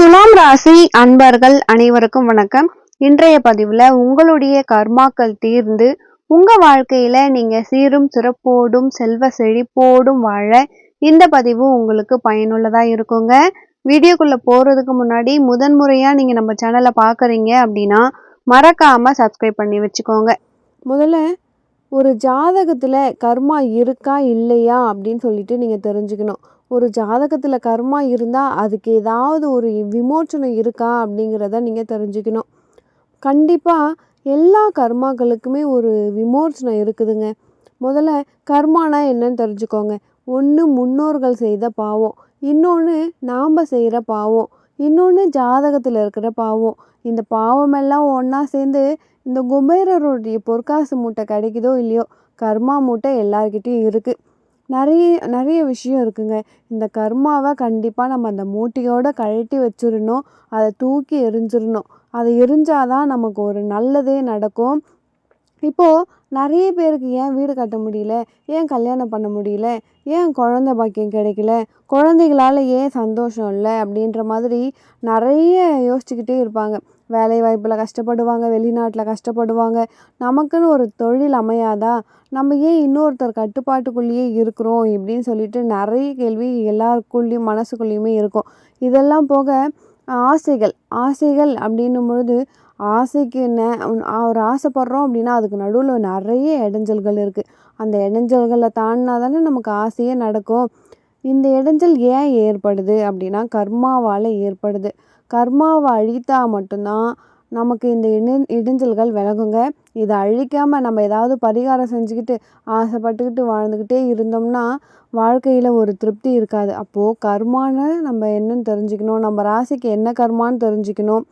துலாம் ராசி அன்பர்கள் அனைவருக்கும் வணக்கம். இன்றைய பதிவில் உங்களுடைய கர்மாக்கள் தீர்ந்து உங்கள் வாழ்க்கையில் நீங்கள் சீரும் சிறப்போடும் செல்வ செழிப்போடும் வாழ இந்த பதிவு உங்களுக்கு பயனுள்ளதாக இருக்குங்க. வீடியோக்குள்ளே போகிறதுக்கு முன்னாடி முதன்முறையாக நீங்கள் நம்ம சேனலை பார்க்குறீங்க அப்படின்னா மறக்காமல் சப்ஸ்கிரைப் பண்ணி வச்சுக்கோங்க. முதல்ல ஒரு ஜாதகத்தில் கர்மா இருக்கா இல்லையா அப்படின்னு சொல்லிட்டு நீங்கள் தெரிஞ்சுக்கணும். ஒரு ஜாதகத்தில் கர்மா இருந்தால் அதுக்கு ஏதாவது ஒரு விமோச்சனம் இருக்கா அப்படிங்கிறத நீங்கள் தெரிஞ்சுக்கணும். கண்டிப்பாக எல்லா கர்மாக்களுக்குமே ஒரு விமோச்சனம் இருக்குதுங்க. முதல்ல கர்மானா என்னன்னு தெரிஞ்சுக்கோங்க. ஒன்று முன்னோர்கள் செய்த பாவம். இன்னொன்று நாம் செய்கிற பாவம். இன்னொன்று ஜாதகத்தில் இருக்கிற பாவம். இந்த பாவமெல்லாம் ஒன்றா சேர்ந்து இந்த குபேரருடைய பொற்காசு மூட்டை கிடைக்குதோ இல்லையோ கர்மா மூட்டை எல்லார்கிட்டேயும் இருக்குது நிறைய நிறைய விஷயம் இருக்குங்க. இந்த கர்மாவை கண்டிப்பாக நம்ம அந்த மூட்டையோடு கழட்டி வச்சிடணும் அதை தூக்கி எரிஞ்சிடணும் அதை எரிஞ்சாதான் நமக்கு ஒரு நல்லதே நடக்கும். இப்போது நிறைய பேருக்கு ஏன் வீடு கட்ட முடியல? ஏன் கல்யாணம் பண்ண முடியல? ஏன் குழந்த பாக்கியம் கிடைக்கல? குழந்தைகளால் ஏன் சந்தோஷம் இல்லை? அப்படின்ற மாதிரி நிறைய யோசிச்சுக்கிட்டே இருப்பாங்க. வேலை வாய்ப்பில் கஷ்டப்படுவாங்க வெளிநாட்டில் கஷ்டப்படுவாங்க. நமக்குன்னு ஒரு தொழில் அமையாதா? நம்ம ஏன் இன்னொருத்தர் கட்டுப்பாட்டுக்குள்ளேயே இருக்கிறோம் இப்படின்னு சொல்லிட்டு நிறைய கேள்வி எல்லாருக்குள்ளேயும் மனசுக்குள்ளேயுமே இருக்கும். இதெல்லாம் போக ஆசைகள் ஆசைகள் அப்படின்னும் பொழுது ஆசைக்கு என்ன? ஒரு ஆசைப்படுறோம் அப்படின்னா அதுக்கு நடுவில் நிறைய இடைஞ்சல்கள் இருக்குது அந்த இடைஞ்சல்களை தாண்டினா தானே நமக்கு ஆசையே நடக்கும். இந்த இடைஞ்சல் ஏன் ஏற்படுது அப்படின்னா கர்மாவால் ஏற்படுது. கர்மாவை அழித்தா மட்டும்தான் நமக்கு இந்த இணை இடைஞ்சல்கள் விலகுங்க. இதை அழிக்காமல் நம்ம ஏதாவது பரிகாரம் செஞ்சுக்கிட்டு ஆசைப்பட்டுக்கிட்டு வாழ்ந்துக்கிட்டே இருந்தோம்னா வாழ்க்கையில் ஒரு திருப்தி இருக்காது. அப்போது கர்மான்னு நம்ம என்னன்னு தெரிஞ்சுக்கணும். நம்ம ராசிக்கு என்ன கர்மான்னு தெரிஞ்சுக்கணும்.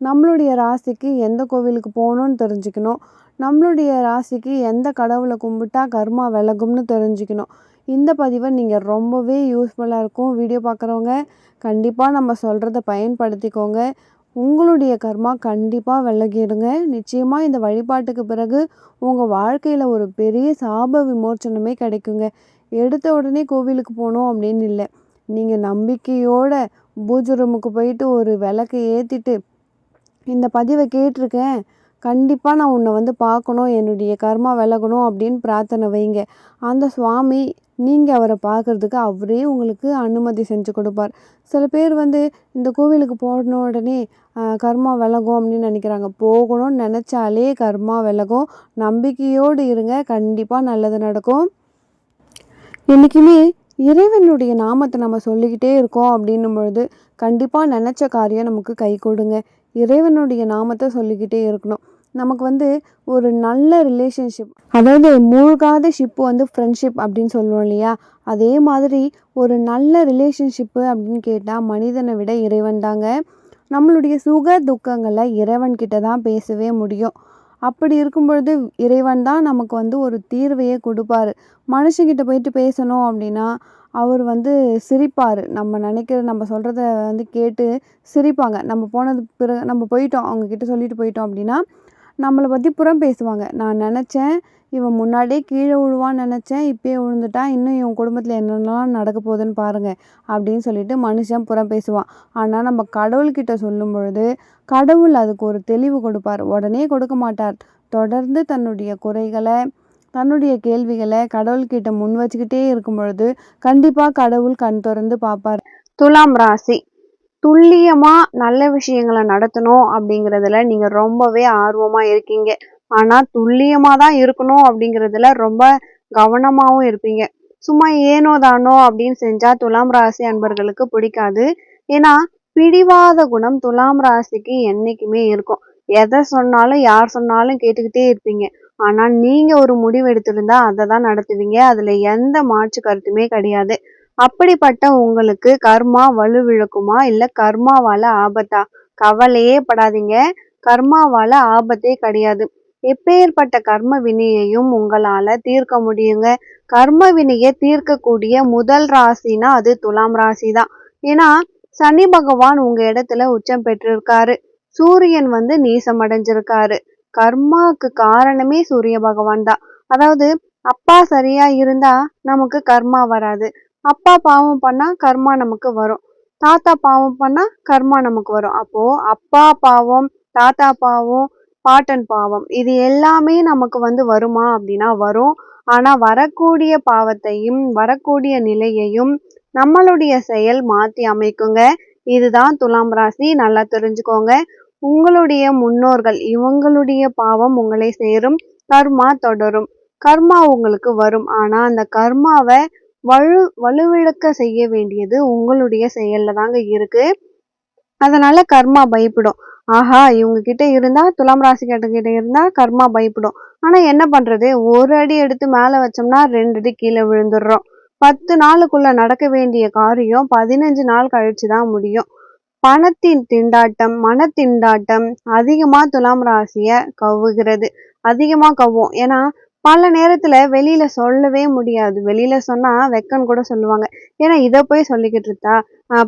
நம்மளுடைய ராசிக்கு எந்த கோவிலுக்கு போகணுன்னு தெரிஞ்சுக்கணும். நம்மளுடைய ராசிக்கு எந்த கடவுளை கும்பிட்டா கர்மா விலகும்னு தெரிஞ்சுக்கணும். இந்த பதிவை நீங்கள் ரொம்பவே யூஸ்ஃபுல்லாக இருக்கும். வீடியோ பார்க்குறவங்க கண்டிப்பாக நம்ம சொல்கிறத பயன்படுத்திக்கோங்க. உங்களுடைய கர்மா கண்டிப்பாக விலகிடுங்க. நிச்சயமாக இந்த வழிபாட்டுக்கு பிறகு உங்கள் வாழ்க்கையில் ஒரு பெரிய சாப விமோச்சனமே கிடைக்குங்க. எடுத்த உடனே கோவிலுக்கு போகணும் அப்படின்னு இல்லை. நீங்கள் நம்பிக்கையோட பூஜை ரூமுக்கு போயிட்டு ஒரு விளக்கை ஏற்றிட்டு இந்த பதிவை கேட்டிருக்கேன். கண்டிப்பாக நான் உன்னை வந்து பார்க்கணும். என்னுடைய கர்மா விலகணும் அப்படின்னு பிரார்த்தனை வைங்க. அந்த சுவாமி நீங்கள் அவரை பார்க்குறதுக்கு அவரே உங்களுக்கு அனுமதி செஞ்சு கொடுப்பார். சில பேர் வந்து இந்த கோவிலுக்கு போன உடனே கர்மா விலகும் அப்படின்னு நினைக்கிறாங்க. போகணும்னு நினச்சாலே கர்மா விலகும். நம்பிக்கையோடு இருங்க. கண்டிப்பாக நல்லது நடக்கும். என்றைக்குமே இறைவனுடைய நாமத்தை நம்ம சொல்லிக்கிட்டே இருக்கோம் அப்படின்னும் பொழுது கண்டிப்பாக நினச்ச காரியம் நமக்கு கை கொடுங்க. இறைவனுடைய நாமத்தை சொல்லிக்கிட்டே இருக்கணும். நமக்கு வந்து ஒரு நல்ல ரிலேஷன்ஷிப் அதாவது மூழ்காத ஷிப்பு வந்து ஃப்ரெண்ட்ஷிப் அப்படின்னு சொல்லுவோம் இல்லையா? அதே மாதிரி ஒரு நல்ல ரிலேஷன்ஷிப்பு அப்படின்னு கேட்டால் மனிதனை விட இறைவன் தாங்க. நம்மளுடைய சுக துக்கங்களை இறைவன் கிட்ட தான் பேசவே முடியும். அப்படி இருக்கும் பொழுது இறைவன் தான் நமக்கு வந்து ஒரு தீர்வையே கொடுப்பாரு. மனுஷங்கிட்ட போயிட்டு பேசணும் அப்படின்னா அவர் வந்து சிரிப்பார். நம்ம நினைக்கிற நம்ம சொல்கிறத வந்து கேட்டு சிரிப்பாங்க. நம்ம போனது பிறகு நம்ம போயிட்டோம் அவங்கக்கிட்ட சொல்லிட்டு போயிட்டோம் அப்படின்னா நம்மளை பற்றி புறம் பேசுவாங்க. நான் நினச்சேன் இவன் முன்னாடியே கீழே விழுவான்னு நினச்சேன் இப்போயே விழுந்துட்டா இன்னும் இவன் குடும்பத்தில் என்னென்னலாம் நடக்க போகுதுன்னு பாருங்கள் அப்படின்னு சொல்லிட்டு மனுஷன் புறம் பேசுவான். ஆனால் நம்ம கடவுள்கிட்ட சொல்லும் பொழுது கடவுள் அதுக்கு ஒரு தெளிவு கொடுப்பார். உடனே கொடுக்க மாட்டார். தொடர்ந்து தன்னுடைய குறைகளை தன்னுடைய கேள்விகளை கடவுள்கிட்ட முன் வச்சுக்கிட்டே இருக்கும் பொழுது கண்டிப்பாக கடவுள் கண் திறந்து பார்ப்பார். துலாம் ராசி. துல்லியமாக நல்ல விஷயங்களை நடத்தணும் அப்படிங்கிறதுல நீங்கள் ரொம்பவே ஆர்வமாக இருக்கீங்க. ஆனால் துல்லியமாக தான் இருக்கணும் அப்படிங்கிறதுல ரொம்ப கவனமாகவும் இருப்பீங்க. சும்மா ஏனோ தானோ அப்படின்னு செஞ்சால் துலாம் ராசி அன்பர்களுக்கு பிடிக்காது. ஏன்னா பிடிவாத குணம் துலாம் ராசிக்கு என்றைக்குமே இருக்கும். எதை சொன்னாலும் யார் சொன்னாலும் கேட்டுக்கிட்டே இருப்பீங்க. ஆனால் நீங்கள் ஒரு முடிவு எடுத்திருந்தா அதை தான் நடத்துவீங்க. அதில் எந்த மாற்று கருத்துமே கிடையாது. அப்படிப்பட்ட உங்களுக்கு கர்மா வலுவிழக்குமா இல்ல கர்மாவால ஆபத்தா? கவலையே படாதீங்க. கர்மாவால ஆபத்தே கிடையாது. எப்பேற்பட்ட கர்ம வினையையும் உங்களால தீர்க்க முடியுங்க. கர்ம வினையை தீர்க்கக்கூடிய முதல் ராசினா அது துலாம் ராசி தான் ஏன்னா சனி பகவான் உங்க இடத்துல உச்சம் பெற்றிருக்காரு. சூரியன் வந்து நீசம் அடைஞ்சிருக்காரு. காரணமே சூரிய பகவான் தான். அதாவது அப்பா சரியா இருந்தா நமக்கு கர்மா வராது. அப்பா பாவம் பண்ணால் கர்மா நமக்கு வரும். தாத்தா பாவம் பண்ணால் கர்மா நமக்கு வரும். அப்போது அப்பா பாவம் தாத்தா பாவம் பாட்டன் பாவம் இது எல்லாமே நமக்கு வந்து வருமா அப்படின்னா வரும். ஆனால் வரக்கூடிய பாவத்தையும் வரக்கூடிய நிலையையும் நம்மளுடைய செயல் மாற்றி அமைக்குங்க. இதுதான் துலாம் ராசி. நல்லா தெரிஞ்சுக்கோங்க. உங்களுடைய முன்னோர்கள் இவங்களுடைய பாவம் உங்களை சேரும். கர்மா தொடரும். கர்மா உங்களுக்கு வரும். ஆனால் அந்த கர்மாவை வலு வலுவிழக்க செய்ய வேண்டியது உங்களுடைய செயல்ல தாங்க இருக்கு. அதனால கர்மா பயப்படும். ஆஹா இவங்க கிட்ட இருந்தா துலாம் ராசி கிட்ட இருந்தா கர்மா பயப்படும். ஆனா என்ன பண்றது? ஒரு அடி எடுத்து மேல வச்சோம்னா ரெண்டு அடி கீழே விழுந்துடுறோம். பத்து நாளுக்குள்ள நடக்க வேண்டிய காரியம் பதினஞ்சு நாள் கழிச்சு தான் முடியும். பணத்தின் திண்டாட்டம் மனத்திண்டாட்டம் அதிகமா துலாம் ராசிய கவ்வுகிறது. அதிகமா கவ்வும். ஏன்னா பல நேரத்துல வெளியில சொல்லவே முடியாது. வெளியில சொன்னா வெக்கன்னு கூட சொல்லுவாங்க. ஏன்னா இதை போய் சொல்லிக்கிட்டு இருந்தா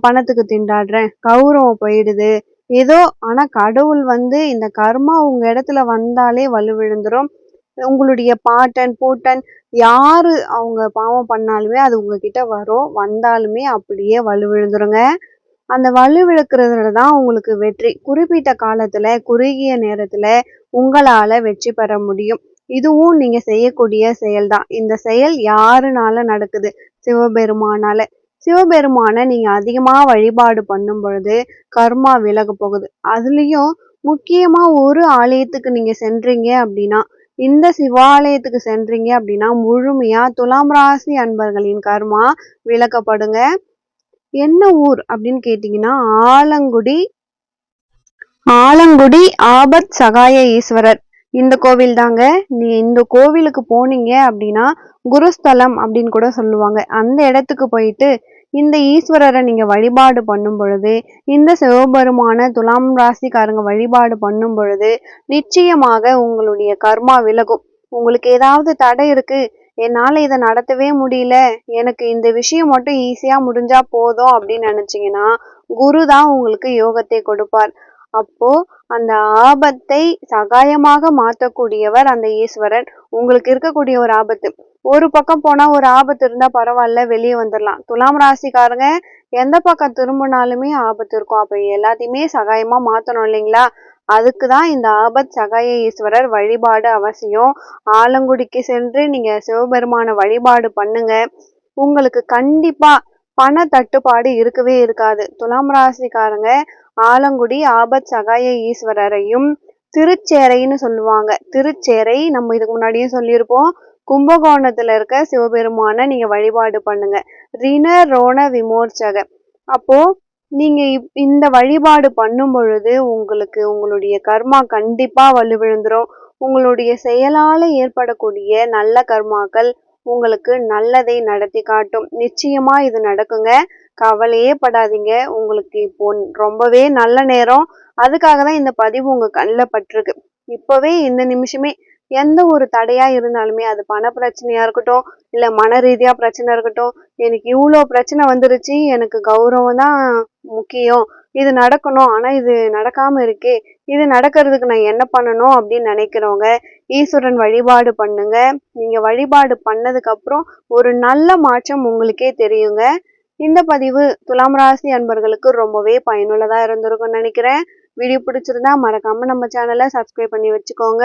பணத்துக்கு திண்டாடுறேன். கௌரவம் போயிடுது. ஏதோ ஆனா கடவுள் வந்து இந்த கர்மா உங்க இடத்துல வந்தாலே வலுவிழுந்துரும் உங்களுடைய பாட்டன் பூட்டன் யாரு அவங்க பாவம் பண்ணாலுமே அது உங்ககிட்ட வரும். வந்தாலுமே அப்படியே வலுவிழுந்துருங்க அந்த வலுவிழுக்கிறதுல தான் உங்களுக்கு வெற்றி. குறிப்பிட்ட காலத்துல குறுகிய நேரத்துல உங்களால வெற்றி பெற முடியும். இதுவும் நீங்க செய்யக்கூடிய செயல்தான். இந்த செயல் யாருனால நடக்குது? சிவபெருமானால. சிவபெருமான நீங்க அதிகமா வழிபாடு பண்ணும் பொழுது கர்மா விலக போகுது. அதுலயும் முக்கியமா ஒரு ஆலயத்துக்கு நீங்க சென்றீங்க அப்படின்னா இந்த சிவாலயத்துக்கு சென்றீங்க அப்படின்னா முழுமையா துலாம் ராசி அன்பர்களின் கர்மா விலக்கப்படுங்க என்ன ஊர் அப்படின்னு கேட்டீங்கன்னா ஆலங்குடி ஆலங்குடி ஆபத் சகாய ஈஸ்வரர். இந்த கோவில் தாங்க. நீ இந்த கோவிலுக்கு போனீங்க அப்படின்னா குருஸ்தலம் அப்படின்னு கூட சொல்லுவாங்க. அந்த இடத்துக்கு போயிட்டு இந்த ஈஸ்வரரை நீங்கள் வழிபாடு பண்ணும் பொழுது இந்த சிவபெருமான துலாம் ராசிக்காரங்க வழிபாடு பண்ணும் பொழுது நிச்சயமாக உங்களுடைய கர்மா விலகும். உங்களுக்கு ஏதாவது தடை இருக்கு என்னால் இதை நடத்தவே முடியல எனக்கு இந்த விஷயம் மட்டும் ஈஸியாக முடிஞ்சா போதும் அப்படின்னு நினச்சிங்கன்னா குரு தான் உங்களுக்கு யோகத்தை கொடுப்பார். அப்போது அந்த ஆபத்தை சகாயமாக மாற்றக்கூடியவர் அந்த ஈஸ்வரன் உங்களுக்கு இருக்கக்கூடிய ஒரு ஆபத்து. ஒரு பக்கம் போனால் ஒரு ஆபத்து இருந்தால் பரவாயில்ல வெளியே வந்துடலாம் துலாம் ராசிக்காரங்க எந்த பக்கம் திரும்பினாலுமே ஆபத்து இருக்கும். அப்போ எல்லாத்தையுமே சகாயமாக மாற்றணும் இல்லைங்களா? அதுக்கு தான் இந்த ஆபத் சகாய ஈஸ்வரர் வழிபாடு அவசியம். ஆலங்குடிக்கு சென்று நீங்கள் சிவபெருமான வழிபாடு பண்ணுங்க. உங்களுக்கு கண்டிப்பாக பண தட்டுப்பாடு இருக்கவே இருக்காது. துலாம் ராசிக்காரங்க ஆலங்குடி ஆபத் சகாய ஈஸ்வரரையும் திருச்சேரைன்னு சொல்லுவாங்க. திருச்சேரை நம்ம இதுக்கு முன்னாடியும் சொல்லியிருப்போம். கும்பகோணத்துல இருக்க சிவபெருமான நீங்க வழிபாடு பண்ணுங்க. ரிண ரோண விமோர்ச்சக. அப்போ நீங்க இப்- இந்த வழிபாடு பண்ணும் பொழுது உங்களுக்கு உங்களுடைய கர்மா கண்டிப்பா வலுவிழுந்துரும். உங்களுடைய செயலால ஏற்படக்கூடிய நல்ல கர்மாக்கள் உங்களுக்கு நல்லதை நடத்தி காட்டும். நிச்சயமா இது நடக்குங்க. கவலையே படாதீங்க. உங்களுக்கு இப்போ ரொம்பவே நல்ல நேரம். அதுக்காக தான் இந்த பதிவு உங்க கண்ணில் பட்டிருக்கு. இப்பவே இந்த நிமிஷமே எந்த ஒரு தடையா இருந்தாலுமே அது பண பிரச்சனையா இருக்கட்டும் இல்ல மன ரீதியா பிரச்சனை இருக்கட்டும் எனக்கு இவ்வளோ பிரச்சனை வந்துருச்சு எனக்கு கௌரவம் தான் முக்கியம். இது நடக்கணும் ஆனா இது நடக்காம இருக்கே. இது நடக்கிறதுக்கு நான் என்ன பண்ணணும் அப்படின்னு நினைக்கிறவங்க ஈஸ்வரன் வழிபாடு பண்ணுங்க. நீங்க வழிபாடு பண்ணதுக்கு அப்புறம் ஒரு நல்ல மாற்றம் உங்களுக்கே தெரியுங்க. இந்த பதிவு துலாம் ராசி அன்பர்களுக்கு ரொம்பவே பயனுள்ளதா இருந்திருக்கும்னு நினைக்கிறேன். வீடியோ பிடிச்சிருந்தா மறக்காம நம்ம சேனலை சப்ஸ்கிரைப் பண்ணி வச்சுக்கோங்க.